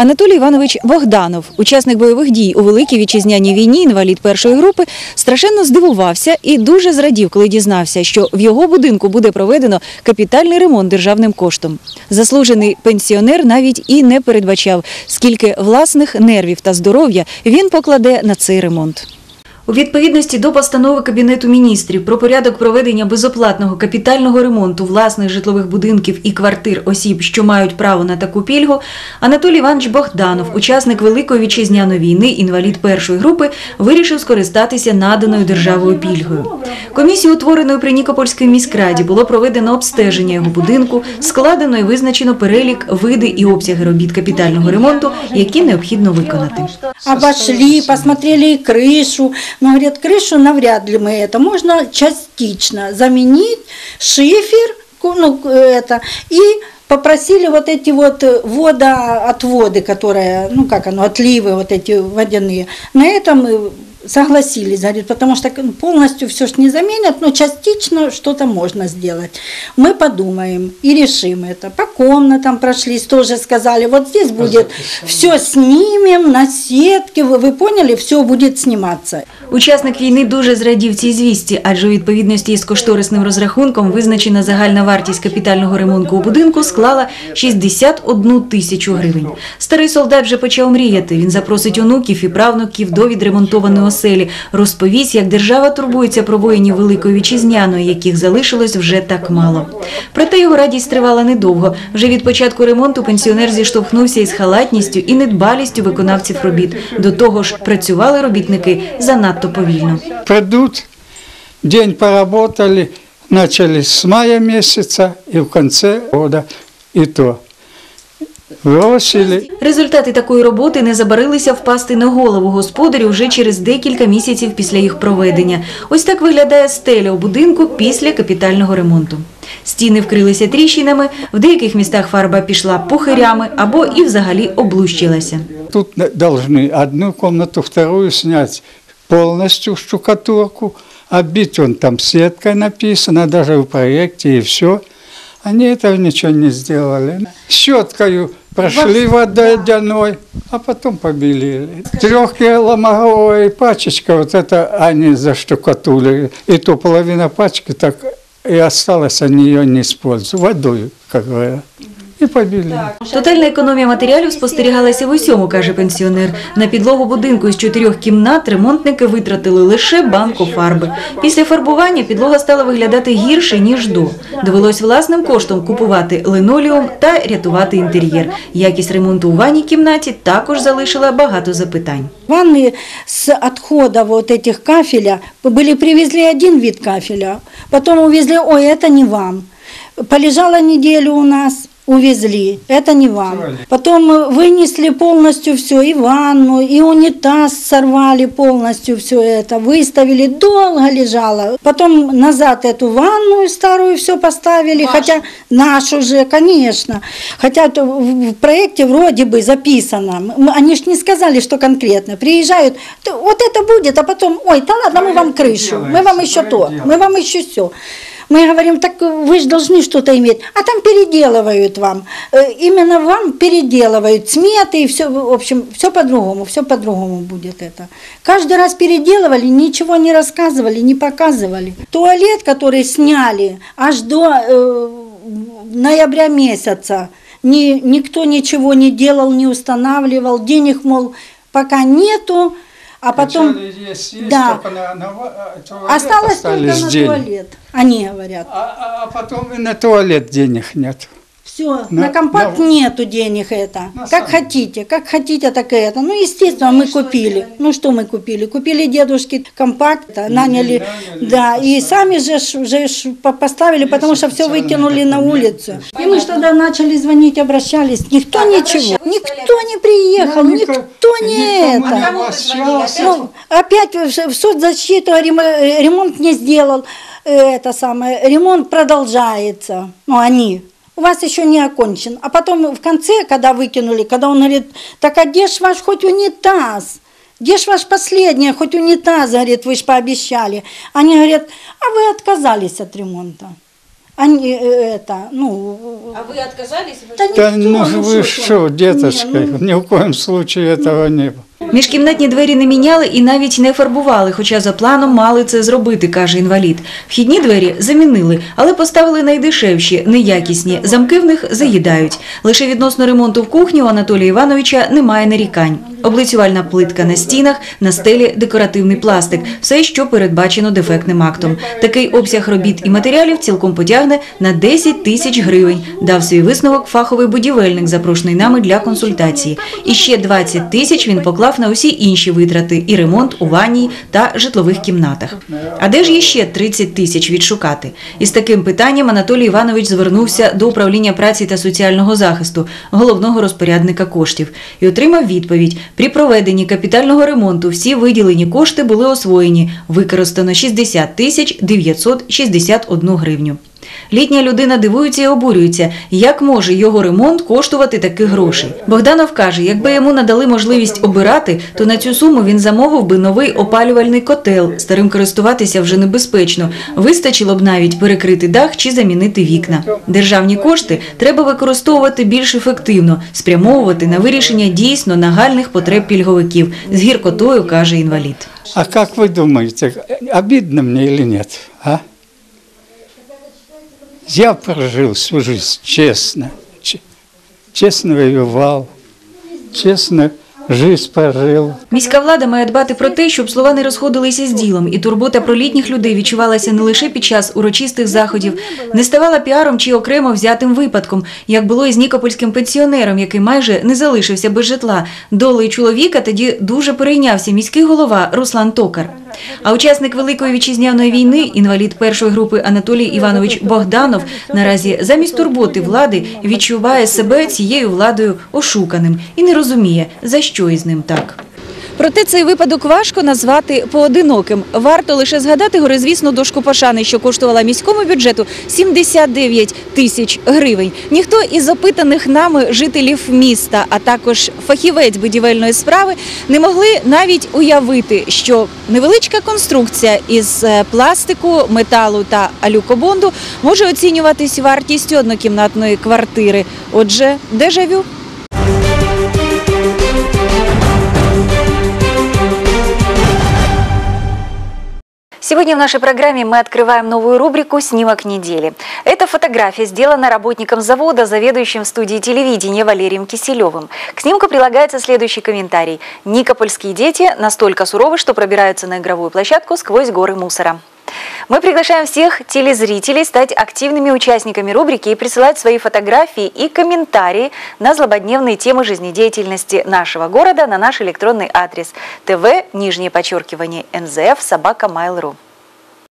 Анатолій Іванович Богданов, учасник бойових дій у Великій вітчизняній війні, інвалід першої групи, страшенно здивувався і дуже зрадів, коли дізнався, що в його будинку буде проведено капітальний ремонт державним коштом. Заслужений пенсіонер навіть і не передбачав, скільки власних нервів та здоров'я він покладе на цей ремонт. У відповідності до постанови Кабінету міністрів про порядок проведення безоплатного капітального ремонту власних житлових будинків і квартир осіб, що мають право на таку пільгу, Анатолій Іванович Богданов, учасник Великої вітчизняної війни, інвалід першої групи, вирішив скористатися наданою державою пільгою. Комісію, утвореною при Нікопольській міськраді, було проведено обстеження його будинку, складено і визначено перелік, види і обсяги робіт капітального ремонту, які необхідно виконати. Обошли, посмотрели и крышу. Но, говорят, крышу навряд ли мы это. Можно частично заменить шифер, ку- ну, это, и попросили вот эти вот э, водоотводы, которые, ну как оно, отливы вот эти водяные. На этом э, согласились, говорит, потому что полностью все ж не заменят, но частично что-то можно сделать. Мы подумаем и решим это. По комнатам прошлись, тоже сказали, вот здесь будет все снимем на сетке, вы, вы поняли, все будет сниматься. Учасник війни дуже зрадів цій звісті, адже у відповідності із кошторисним розрахунком визначена загальна вартість капітального ремонту у будинку склала 61 тисячу гривень. Старий солдат вже почав мріяти. Він запросить онуків і правнуків до оселі, розповість, як держава турбується про воїнів Великої Вітчизняної, яких залишилось вже так мало. Проте його радість тривала недовго. Вже від початку ремонту пенсіонер зіштовхнувся із халатністю і недбалістю виконавців робіт. До того ж, працювали робітники занадто повільно. придут, день поработали, начали с мая месяца и в конце года и то. Бросили. Результати такої роботи не забарилися впасти на голову господарю вже через декілька місяців після їх проведення. Ось так виглядає стеля у будинку після капітального ремонту. Стіни вкрилися тріщинами, в деяких містах фарба пішла пухирями або і взагалі облущилася. Тут должны одну комнату, вторую снять полностью штукатурку, оббить он там сеткой написано, даже в проекте и все. Они этого ничего не сделали. Щеткою прошли водяной, а потом побелили. Трехкилограммовая пачечка, вот это они заштукатурили. И то половина пачки так и осталась, они ее не используют. Водой, как говорят И побелили. Тотальна економія матеріалів спостерігалася в усьому, каже пенсіонер. На підлогу будинку із чотирьох кімнат ремонтники витратили лише банку фарби. Після фарбування підлога стала виглядати гірше, ніж до. Довелось власним коштом купувати линолеум та рятувати інтер'єр. Якість ремонту у ванній кімнаті також залишила багато запитань. Ванны с отхода вот этих кафеля, были привезли один вид кафеля, потом увезли, ой, это не вам. Полежала неделю у нас, увезли, это не вам. Потом э, вынесли полностью все, и ванну, и унитаз сорвали полностью все это, выставили, долго лежала. Потом назад эту ванную старую все поставили, хотя нашу же, конечно. Хотя то в в проекте вроде бы записано, М- они ж не сказали, что конкретно. Приезжают, «Т- вот это будет, а потом, ой, да ладно, мы вам крышу, мы вам еще то, мы вам еще все. Мы говорим, так вы же должны что-то иметь. А там переделывают вам. Э, Именно вам переделывают сметы и все, в общем, все по-другому, все по-другому будет это. Каждый раз переделывали, ничего не рассказывали, не показывали. Туалет, который сняли аж до э, ноября месяца, ни, никто ничего не делал, не устанавливал, денег, мол, пока нету, а потом да. осталось только на деньги. туалет. Они говорят. А, а- а потом и на туалет денег нет. Все, На- на, компакт на- нету денег это. На как самом- хотите, как хотите, так и это. Ну, естественно, мы купили. Ну, что мы купили? Купили дедушке компакт, наняли, наняли, да, и сами же, ж- уже ж по- поставили, потому что все вытянули на улицу. И мы тогда начали звонить, обращались. Никто ничего, никто не приехал, Ну, никто никто- не не это. обращался. Ну, опять в соцзащиту рем- ремонт не сделал, э, это самое, ремонт продолжается, ну, они. У вас еще не окончен. А потом в конце, когда выкинули, когда он говорит, так а где ж ваш хоть унитаз? Где ж ваш последний, хоть унитаз, говорит, вы же пообещали. Они говорят, а вы отказались от ремонта. они э, это, ну... А вы отказались? Да Да никто, ну ж вы что деточка, Не, ну, ни в коем случае этого не было. Міжкімнатні двері не міняли і навіть не фарбували, хоча за планом мали це зробити, каже інвалід. Вхідні двері замінили, але поставили найдешевші, неякісні. Замки в них заїдають. Лише відносно ремонту в кухні у Анатолія Івановича немає нарікань. Облицювальна плитка на стінах, на стелі декоративний пластик. Все, що передбачено дефектним актом. Такий обсяг робіт і матеріалів цілком потягне на 10 тисяч гривень. Дав свій висновок фаховий будівельник, запрошений нами для консультації. І ще 20 тисяч він поклав на усі інші витрати і ремонт у ванній та житлових кімнатах. А де ж є ще 30 тисяч відшукати? Із таким питанням Анатолій Іванович звернувся до управління праці та соціального захисту, головного розпорядника коштів, і отримав відповідь: при проведенні капітального ремонту всі виділені кошти були освоєні. Використано 60 тисяч 961 гривню. Літня людина дивується і обурюється, як може його ремонт коштувати таких грошей. Богданов каже, якби йому надали можливість обирати, то на цю суму він замовив би новий опалювальний котел. Старим користуватися вже небезпечно. Вистачило б навіть перекрити дах чи замінити вікна. Державні кошти треба використовувати більш ефективно, спрямовувати на вирішення дійсно нагальних потреб пільговиків. З гіркотою каже інвалід. А как вы думаете, обидно мне или нет? А? Я прожил всю жизнь честно, честно воевал, честно жизнь прожил. Міська влада має дбати про те, щоб слова не розходилися з ділом, і турбота про літніх людей відчувалася не лише під час урочистих заходів, не ставала піаром чи окремо взятим випадком, як було із нікопольським пенсіонером, який майже не залишився без житла. Долею чоловіка тоді дуже перейнявся міський голова Руслан Токар. А учасник Великої вітчизняної війни, інвалід першої групи Анатолій Іванович Богданов, наразі замість турботи влади відчуває себе цією владою ошуканим і не розуміє, за що із ним так. Проте цей випадок важко назвати поодиноким. Варто лише згадати горизвісну дошку пошани, що коштувала міському бюджету 79 тисяч гривень. Ніхто із опитаних нами жителів міста, а також фахівець будівельної справи, не могли навіть уявити, що невеличка конструкція із е, пластику, металу та алюкобонду може оцінюватись вартістю однокімнатної квартири. Отже, дежавю. Сегодня в нашей программе мы открываем новую рубрику «Снимок недели». Эта фотография сделана работником завода, заведующим студией телевидения Валерием Киселевым. К снимку прилагается следующий комментарий. Никопольские дети настолько суровы, что пробираются на игровую площадку сквозь горы мусора. Мы приглашаем всех телезрителей стать активными участниками рубрики и присылать свои фотографии и комментарии на злободневные темы жизнедеятельности нашего города на наш электронный адрес тв, нижнее подчеркивание, нзф, собака, mail.ru.